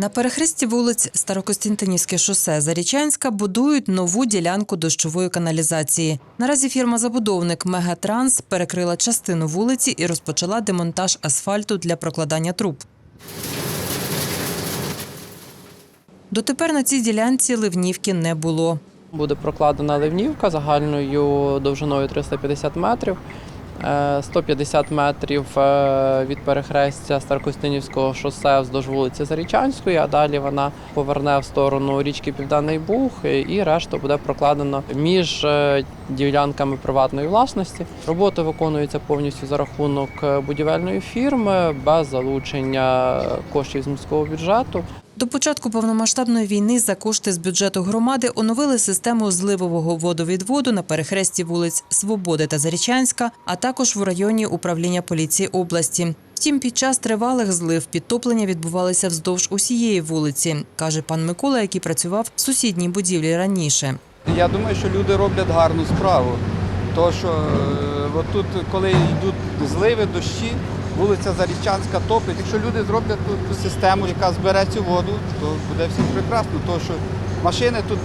На перехресті вулиць Старокостянтинівське шосе Зарічанська будують нову ділянку дощової каналізації. Наразі фірма-забудовник Мегатранс перекрила частину вулиці і розпочала демонтаж асфальту для прокладання труб. Дотепер на цій ділянці ливнівки не було. Буде прокладена ливнівка загальною довжиною 350 метрів. Е, 150 метрів е, від перехрестя Старокостянівського шосе вздовж вулиці Зарічанської, а далі вона поверне в сторону річки Південний Буг е, і решта буде прокладено між е, ділянками приватної власності. Роботи виконуються повністю за рахунок е, будівельної фірми без залучення коштів з міського бюджету. До початку повномасштабної війни за кошти з бюджету громади оновили систему зливового водовідводу на перехресті вулиць Свободи та Зарічанська, а також в районі управління поліції області. Втім, під час тривалих злив підтоплення відбувалися вздовж усієї вулиці, каже пан Микола, який працював в сусідній будівлі раніше. Я думаю, що люди роблять гарну справу. То що е, от тут, коли йдуть зливи, дощі, вулиця Зарічанська топить. Якщо люди зроблять тут систему, яка збере цю воду, то буде всім прекрасно. То що машини тут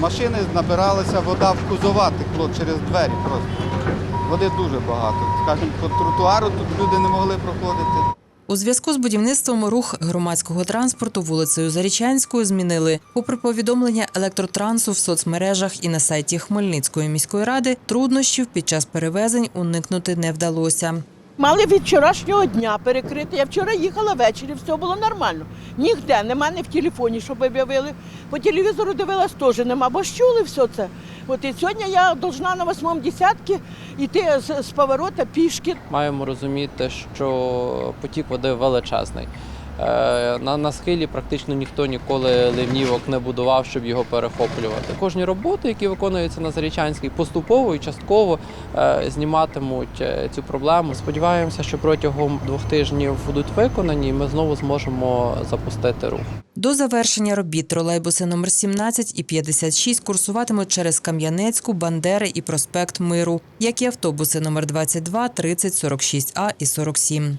машини набиралися, вода в кузова текло через двері просто. Води дуже багато. Скажімо, по тротуару тут люди не могли проходити. У зв'язку з будівництвом рух громадського транспорту вулицею Зарічанською змінили. Попри повідомлення електротрансу в соцмережах і на сайті Хмельницької міської ради, труднощів під час перевезень уникнути не вдалося. Мали від вчорашнього дня перекрити. Я вчора їхала ввечері, все було нормально. Нігде, нема не в телефоні, щоб об'явили. По телевізору дивилась теж нема, бо ж чули все це. От і сьогодні я должна на восьмому десятки йти з, з поворота пішки. маємо розуміти, що потік води величезний. Е, На, на схилі практично ніхто ніколи ливнівок не будував, щоб його перехоплювати. Кожні роботи, які виконуються на Зарічанській, поступово і частково е, зніматимуть е, цю проблему. Сподіваємося, що протягом двох тижнів будуть виконані, і ми знову зможемо запустити рух. До завершення робіт тролейбуси номер 17 і 56 курсуватимуть через Кам'янецьку, Бандери і проспект Миру, як і автобуси номер 22, 30, 46А і 47.